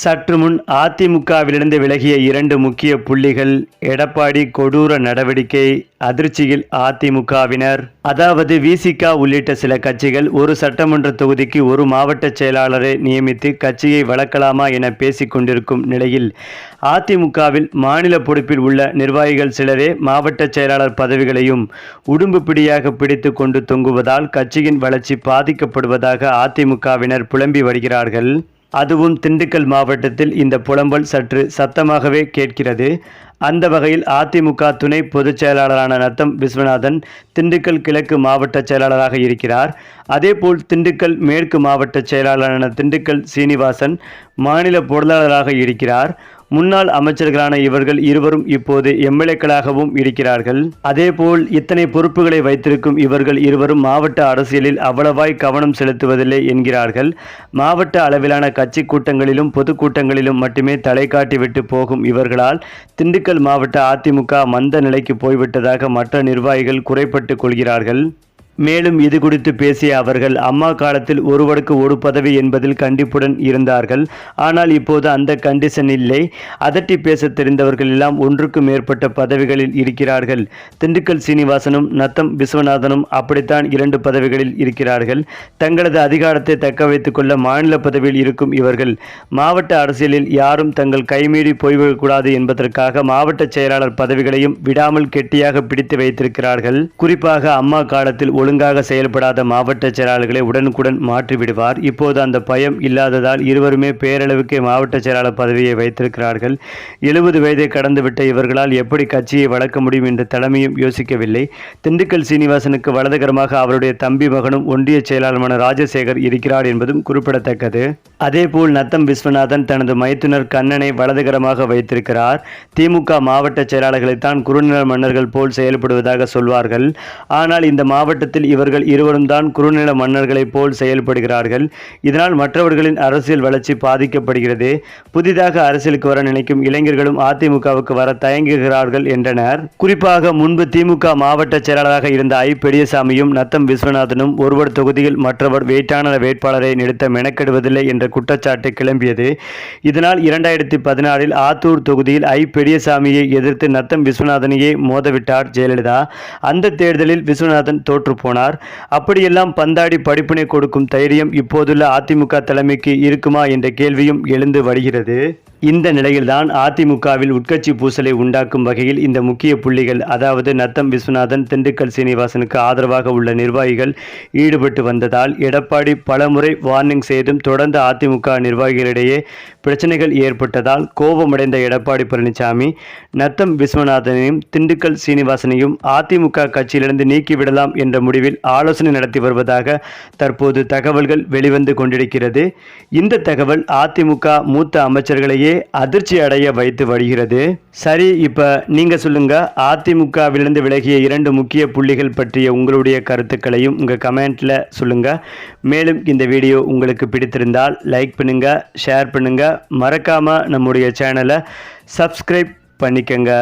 சற்று முன் அதிமுகவிலிருந்து விலகிய இரண்டு முக்கிய புள்ளிகள் எடப்பாடி கொடூர நடவடிக்கை அதிர்ச்சியில் அதிமுகவினர். அதாவது விசிக உள்ளிட்ட சில கட்சிகள் ஒரு சட்டமன்ற தொகுதிக்கு ஒரு மாவட்ட செயலாளரை நியமித்து கட்சியை வளர்க்கலாமா என பேசிக் கொண்டிருக்கும் நிலையில் அதிமுகவில் மாநில பொறுப்பில் உள்ள நிர்வாகிகள் சிலரே மாவட்ட செயலாளர் பதவிகளையும் உடும்பு பிடியாக பிடித்து கொண்டு தொங்குவதால் கட்சியின் வளர்ச்சி பாதிக்கப்படுவதாக அதிமுகவினர் புலம்பி வருகிறார்கள். அதுவும் திண்டுக்கல் மாவட்டத்தில் இந்த புலம்பல் சற்று சத்தமாகவே கேட்கிறது. அந்த வகையில் அதிமுக துணை பொதுச் செயலாளரான நத்தம் விஸ்வநாதன் திண்டுக்கல் கிழக்கு மாவட்ட செயலாளராக இருக்கிறார். அதேபோல் திண்டுக்கல் மேற்கு மாவட்ட செயலாளரான திண்டுக்கல் சீனிவாசன் மாநில பொருளாளராக இருக்கிறார். முன்னாள் அமைச்சர்களான இவர்கள் இருவரும் இப்போது எம்எல்ஏக்களாகவும் இருக்கிறார்கள். அதேபோல் இத்தனை பொறுப்புகளை வைத்திருக்கும் இவர்கள் இருவரும் மாவட்ட அரசியலில் அவ்வளவாய் கவனம் செலுத்துவதில்லை என்கிறார்கள். மாவட்ட அளவிலான கட்சி கூட்டங்களிலும் பொதுக்கூட்டங்களிலும் மட்டுமே தலை காட்டிவிட்டு போகும் இவர்களால் திண்டுக்கல் மாவட்ட அதிமுக மந்த நிலைக்கு போய்விட்டதாக மற்ற நிர்வாகிகள் குறைப்பட்டு கொள்கிறார்கள். மேலும் இது குறித்து பேசிய அவர்கள் அம்மா காலத்தில் ஒருவருக்கு ஒரு பதவி என்பதில் கண்டிப்புடன் இருந்தார்கள். ஆனால் இப்போது அந்த கண்டிஷன் இல்லை. அதட்டி பேச தெரிந்தவர்கள் எல்லாம் ஒன்றுக்கு மேற்பட்ட பதவிகளில் இருக்கிறார்கள். திண்டுக்கல் சீனிவாசனும் நத்தம் விஸ்வநாதனும் அப்படித்தான் இரண்டு பதவிகளில் இருக்கிறார்கள். தங்களது அதிகாரத்தை தக்க வைத்துக் கொள்ள மாநில பதவியில் இருக்கும் இவர்கள். மாவட்ட அரசியலில் யாரும் தங்கள் கைமீறி போய்விடக்கூடாது என்பதற்காக மாவட்ட செயலாளர் பதவிகளையும் விடாமல் கெட்டியாக பிடித்து வைத்திருக்கிறார்கள். குறிப்பாக அம்மா காலத்தில் ஒழுங்காக செயல்படாத மாவட்ட செயலாளர்களை உடனுக்குடன் மாற்றிவிடுவார். இப்போது அந்த பயம் இல்லாததால் இருவருமே பேரளவுக்கே மாவட்ட செயலாளர் பதவியை வைத்திருக்கிறார்கள். எழுபது வயதை கடந்துவிட்ட இவர்களால் எப்படி கட்சியை வளர்க்க முடியும் என்ற தலைமையும் யோசிக்கவில்லை. திண்டுக்கல் சீனிவாசனுக்கு வலதுகரமாக அவருடைய தம்பி மகனும் ஒன்றிய செயலாளருமான ராஜசேகர் இருக்கிறார் என்பதும் குறிப்பிடத்தக்கது. அதேபோல் நத்தம் விஸ்வநாதன் தனது மைத்துனர் கண்ணனை வலதுகரமாக வைத்திருக்கிறார். திமுக மாவட்ட செயலாளர்களைத்தான் குறுநில மன்னர்கள் போல் செயல்படுவதாக சொல்வார்கள். ஆனால் இந்த மாவட்டத்தில் இவர்கள் இருவரும் தான் குறுநில மன்னர்களைப் போல் செயல்படுகிறார்கள். இதனால் மற்றவர்களின் அரசியல் வளர்ச்சி பாதிக்கப்படுகிறது. புதிதாக அரசியலுக்கு வர நினைக்கும் இளைஞர்களும் அதிமுகவுக்கு வர தயங்குகிறார்கள் என்றனர். குறிப்பாக முன்பு திமுக மாவட்ட செயலாளராக இருந்த ஐ. பெரியசாமியும் நத்தம் விஸ்வநாதனும் ஒருவர் தொகுதியில் மற்றவர் வேட்டாளர் வேட்பாளரை நிறுத்த மெனக்கெடுவதில்லை என்ற குற்றச்சாட்டு கிளம்பியது. இதனால் இரண்டாயிரத்தி பதினாறில் ஆத்தூர் தொகுதியில் ஐ. பெரியசாமியை எதிர்த்து நத்தம் விஸ்வநாதனையே மோதவிட்டார் ஜெயலலிதா. அந்த தேர்தலில் விஸ்வநாதன் தோற்று போனார். அப்படியெல்லாம் பந்தாடி படிப்பினை கொடுக்கும் தைரியம் இப்போதுள்ள அதிமுக தலைமைக்கு இருக்குமா என்ற கேள்வியும் எழுந்து வருகிறது. இந்த நிலையில்தான் அதிமுகவில் உட்கட்சி பூசலை உண்டாக்கும் வகையில் இந்த முக்கிய புள்ளிகள் அதாவது நத்தம் விஸ்வநாதன் திண்டுக்கல் சீனிவாசனுக்கு ஆதரவாக உள்ள நிர்வாகிகள் ஈடுபட்டு வந்ததால் எடப்பாடி பலமுறை வார்னிங் செய்தும் தொடர்ந்து அதிமுக நிர்வாகிகளிடையே பிரச்சனைகள் ஏற்பட்டதால் கோபமடைந்த எடப்பாடி பழனிசாமி நத்தம் விஸ்வநாதனையும் திண்டுக்கல் சீனிவாசனையும் அதிமுக கட்சியிலிருந்து நீக்கிவிடலாம் என்ற முடிவில் ஆலோசனை நடத்தி வருவதாக தற்போது தகவல்கள் வெளிவந்து கொண்டிருக்கிறது. இந்த தகவல் அதிமுக மூத்த அமைச்சர்களையே அதிர்ச்சி அடைய வைத்து வருகிறது. சரி இப்போ நீங்கள் சொல்லுங்கள் அதிமுகவிலிருந்து விலகிய இரண்டு முக்கிய புள்ளிகள் பற்றிய உங்களுடைய கருத்துக்களையும் உங்கள் கமெண்ட்டில் சொல்லுங்கள் மேலும் இந்த வீடியோ உங்களுக்கு பிடித்திருந்தால் லைக் பண்ணுங்கள் ஷேர் பண்ணுங்கள் மறக்காமல் நம்முடைய சேனலை சப்ஸ்கிரைப் பண்ணிக்கங்க.